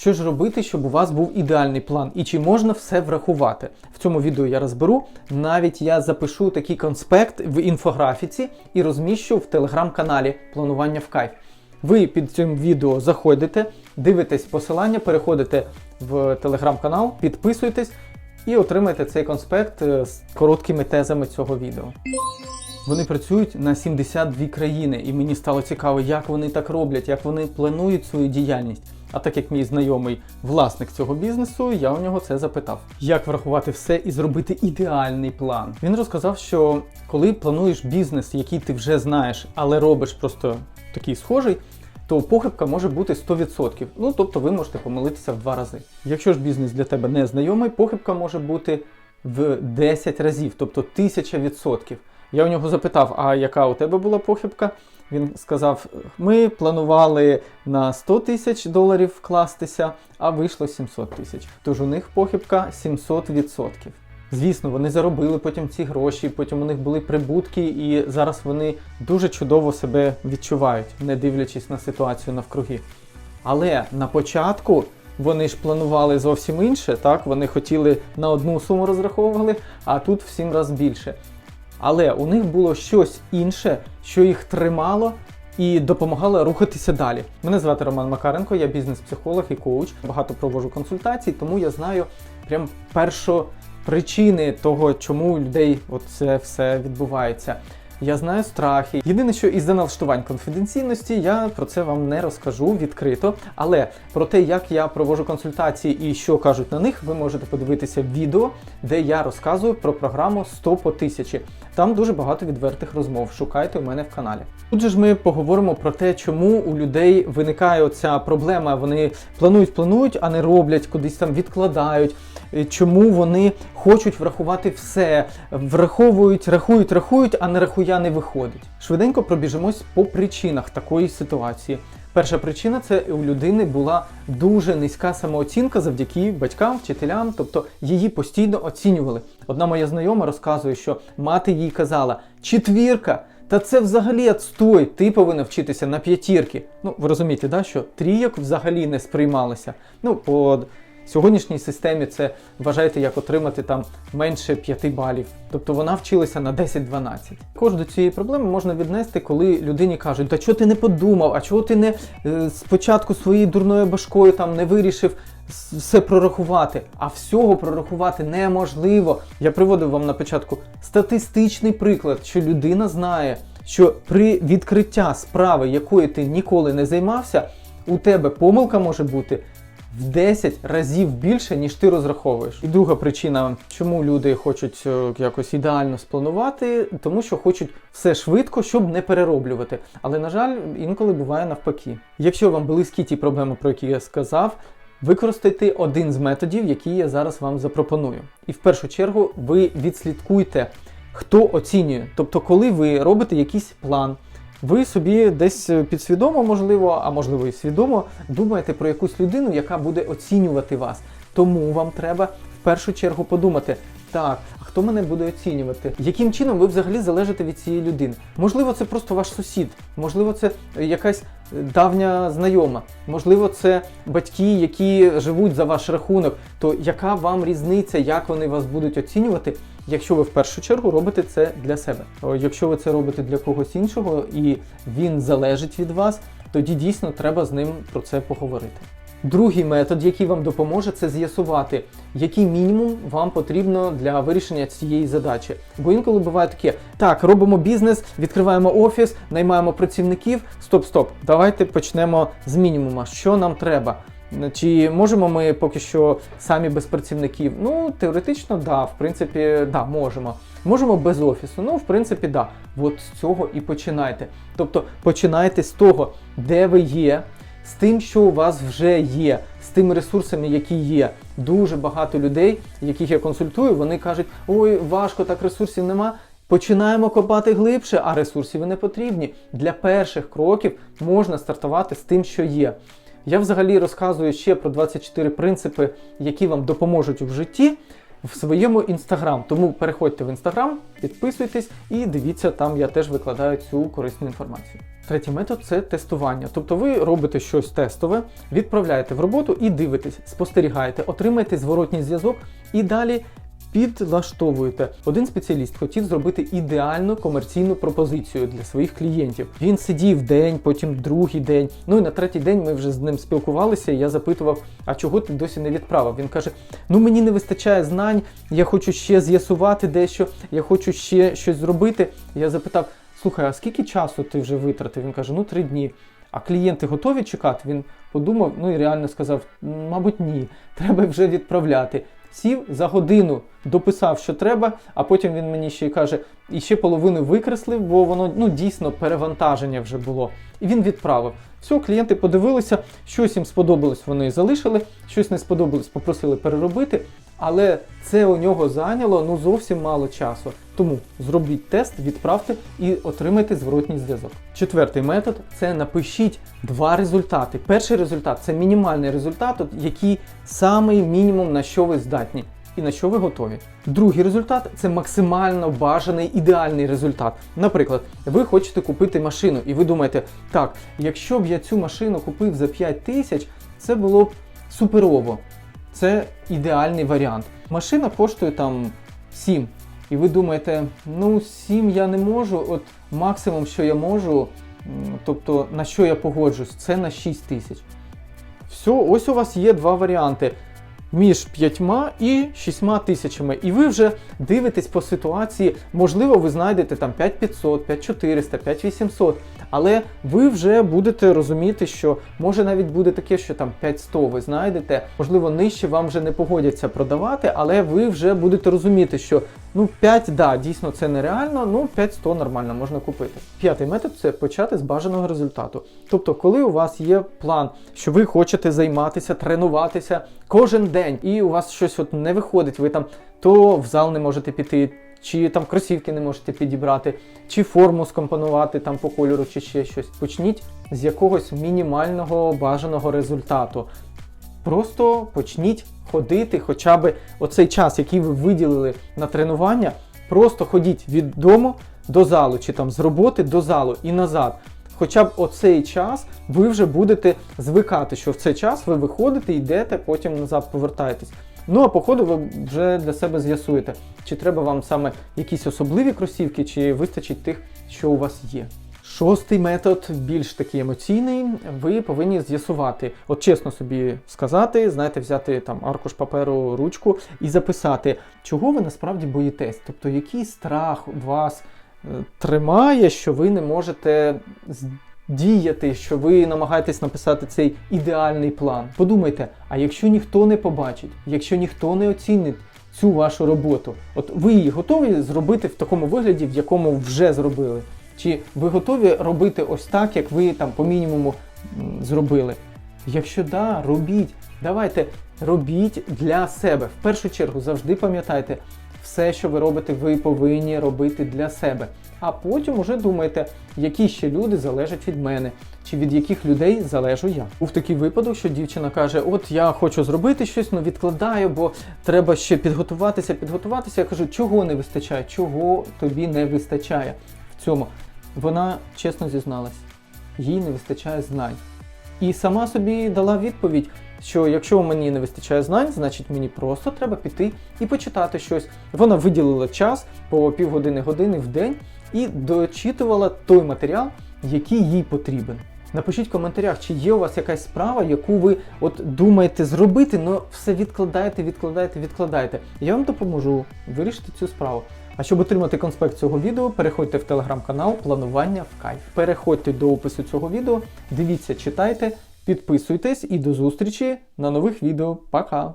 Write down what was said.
Що ж робити, щоб у вас був ідеальний план і чи можна все врахувати? В цьому відео я розберу. Навіть я запишу такий конспект в інфографіці і розміщу в телеграм-каналі Планування в кайф. Ви під цим відео заходите, дивитесь посилання, переходите в телеграм-канал, підписуйтесь і отримаєте цей конспект е, з короткими тезами цього відео. Вони працюють на 72 країни, і мені стало цікаво, як вони так роблять, як вони планують свою діяльність. А так як мій знайомий власник цього бізнесу, я у нього це запитав: як врахувати все і зробити ідеальний план. Він розказав, що коли плануєш бізнес, який ти вже знаєш, але робиш просто такий схожий. То похибка може бути 100%. Ну тобто ви можете помилитися в два рази. Якщо ж бізнес для тебе не знайомий, похибка може бути в 10 разів, тобто 1000%. Я у нього запитав, а яка у тебе була похибка? Він сказав: ми планували на 100 тисяч доларів вкластися, а вийшло 700 тисяч. Тож у них похибка 700%. Звісно, вони заробили потім ці гроші, потім у них були прибутки, і зараз вони дуже чудово себе відчувають, не дивлячись на ситуацію навкруги. Але на початку вони ж планували зовсім інше, так? Вони хотіли на одну суму розраховували, а тут в сім разів більше. Але у них було щось інше, що їх тримало і допомагало рухатися далі. Мене звати Роман Макаренко, я бізнес-психолог і коуч. Багато провожу консультацій, тому я знаю прям першопричини того, чому у людей це все відбувається. Я знаю страхи. Єдине, що із-за налаштувань конфіденційності я про це вам не розкажу відкрито. Але про те, як я провожу консультації і що кажуть на них, ви можете подивитися відео, де я розказую про програму 100 по 1000. Там дуже багато відвертих розмов. Шукайте у мене в каналі. Тут же ж ми поговоримо про те, чому у людей виникає оця проблема. Вони планують, планують, а не роблять, кудись там відкладають. Е, Чому вони хочуть врахувати все, враховують, рахують, рахують, а не рахуя не виходить. Швиденько пробіжимось по причинах такої ситуації. Перша причина це у людини була дуже низька самооцінка завдяки батькам, вчителям, тобто її постійно оцінювали. Одна моя знайома розказує, що мати їй казала: четвірка. Та це взагалі отстой, ти повинна вчитися на п'ятірки. Ну, ви розумієте, да, що трійок взагалі не сприймалося. Ну, по сьогоднішній системі це вважаєте, як отримати там менше 5 балів. Тобто вона вчилася на 10-12. Також до цієї проблеми можна віднести, коли людині кажуть, та чого ти не подумав, а чого ти не е, спочатку своєю дурною башкою там не вирішив все прорахувати, а всього прорахувати неможливо. Я приводив вам на початку статистичний приклад, що людина знає, що при відкриття справи, якою ти ніколи не займався, у тебе помилка може бути в 10 разів більше, ніж ти розраховуєш. І друга причина, чому люди хочуть е, якось ідеально спланувати, тому що хочуть все швидко, щоб не перероблювати. Але, на жаль, інколи буває навпаки. Якщо вам близькі ті проблеми, про які я сказав, використайте один з методів, які я зараз вам запропоную. І в першу чергу ви відслідкуйте, хто оцінює. Тобто, коли ви робите якийсь план. Ви собі десь підсвідомо, можливо, а можливо і свідомо, думаєте про якусь людину, яка буде оцінювати вас. Тому вам треба в першу чергу подумати, так, а хто мене буде оцінювати? Яким чином ви взагалі залежите від цієї людини? Можливо, це просто ваш сусід, можливо, це якась давня знайома, можливо, це батьки, які живуть за ваш рахунок. То яка вам різниця, як вони вас будуть оцінювати? Якщо ви в першу чергу робите це для себе. Якщо ви це робите для когось іншого і він залежить від вас, тоді дійсно треба з ним про це поговорити. Другий метод, який вам допоможе, це з'ясувати, який мінімум вам потрібно для вирішення цієї задачі. Бо інколи буває таке: так, робимо бізнес, відкриваємо офіс, наймаємо працівників. Стоп, стоп, давайте почнемо з мінімума. Що нам треба? Чи можемо ми поки що самі без працівників? Ну, теоретично, да, в принципі, да, можемо. Можемо без офісу. Ну, в принципі, да. От з цього і починайте. Тобто починайте з того, де ви є, з тим, що у вас вже є, з тими ресурсами, які є. Дуже багато людей, яких я консультую, вони кажуть, ой, важко, так ресурсів нема. Починаємо копати глибше, а ресурсів і не потрібні. Для перших кроків можна стартувати з тим, що є. Я взагалі розказую ще про 24 принципи, які вам допоможуть в житті в своєму інстаграм. Тому переходьте в інстаграм, підписуйтесь і дивіться, там я теж викладаю цю корисну інформацію. Третій метод це тестування. Тобто ви робите щось тестове, відправляєте в роботу і дивитесь, спостерігаєте, отримаєте зворотній зв'язок і далі підлаштовуєте. Один спеціаліст хотів зробити ідеальну комерційну пропозицію для своїх клієнтів. Він сидів день, потім другий день. Ну і на третій день ми вже з ним спілкувалися. І я запитував, а чого ти досі не відправив? Він каже: Ну мені не вистачає знань, я хочу ще з'ясувати дещо, я хочу ще щось зробити. Я запитав: слухай, а скільки часу ти вже витратив? Він каже, ну три дні. А клієнти готові чекати? Він подумав, ну і реально сказав: мабуть, ні, треба вже відправляти. Сів за годину, дописав, що треба, а потім він мені ще й каже, і ще половину викреслив, бо воно ну дійсно перевантаження вже було. І він відправив. Все, клієнти подивилися, щось їм сподобалось, вони залишили, щось не сподобалось, попросили переробити. Але це у нього зайняло ну зовсім мало часу. Тому зробіть тест, відправте і отримайте зворотній зв'язок. Четвертий метод це напишіть два результати. Перший результат це мінімальний результат, який самий мінімум на що ви здатні. І на що ви готові. Другий результат це максимально бажаний ідеальний результат. Наприклад, ви хочете купити машину, і ви думаєте, так, якщо б я цю машину купив за 5 тисяч, це було б суперово. Це ідеальний варіант. Машина коштує там 7. І ви думаєте, ну 7 я не можу, от максимум, що я можу, тобто на що я погоджусь, це на 6 тисяч. Все, ось у вас є два варіанти. Між п'ятьма і шістьма тисячами. І ви вже дивитесь по ситуації, можливо, ви знайдете там 5500, 5400, 5800, але ви вже будете розуміти, що може навіть буде таке, що там 5100 ви знайдете, можливо, нижче вам вже не погодяться продавати, але ви вже будете розуміти, що ну 5, да, дійсно це нереально, ну 5100 нормально можна купити. П'ятий метод це почати з бажаного результату. Тобто, коли у вас є план, що ви хочете займатися, тренуватися кожен день, і у вас щось от не виходить, ви там то в зал не можете піти. Чи там кросівки не можете підібрати, чи форму скомпонувати там по кольору, чи ще щось. Почніть з якогось мінімального бажаного результату. Просто почніть ходити хоча б оцей час, який ви виділили на тренування, просто ходіть від дому до залу, чи там з роботи до залу і назад. Хоча б оцей час ви вже будете звикати, що в цей час ви виходите, йдете, потім назад повертаєтесь. Ну а по ходу ви вже для себе з'ясуєте, чи треба вам саме якісь особливі кросівки, чи вистачить тих, що у вас є. Шостий метод, більш такий емоційний, ви повинні з'ясувати, от чесно собі сказати, знаєте, взяти там аркуш паперу, ручку і записати, чого ви насправді боїтесь, тобто який страх вас е, тримає, що ви не можете діяти, що ви намагаєтесь написати цей ідеальний план. Подумайте, а якщо ніхто не побачить, якщо ніхто не оцінить цю вашу роботу, от ви її готові зробити в такому вигляді, в якому вже зробили? Чи ви готові робити ось так, як ви там по мінімуму зробили? Якщо да, робіть. Давайте робіть для себе. В першу чергу завжди пам'ятайте, все, що ви робите, ви повинні робити для себе. А потім уже думайте, які ще люди залежать від мене, чи від яких людей залежу я. Був такий випадок, що дівчина каже: От я хочу зробити щось, але відкладаю, бо треба ще підготуватися, підготуватися. Я кажу, чого не вистачає, чого тобі не вистачає в цьому. Вона чесно зізналась, їй не вистачає знань. І сама собі дала відповідь, що якщо мені не вистачає знань, значить мені просто треба піти і почитати щось. Вона виділила час по півгодини години в день і дочитувала той матеріал, який їй потрібен. Напишіть в коментарях, чи є у вас якась справа, яку ви от думаєте зробити, але все відкладаєте, відкладаєте, відкладаєте. Я вам допоможу вирішити цю справу. А щоб отримати конспект цього відео, переходьте в телеграм-канал Планування в кайф. Переходьте до опису цього відео, дивіться, читайте, підписуйтесь і до зустрічі на нових відео. Пока!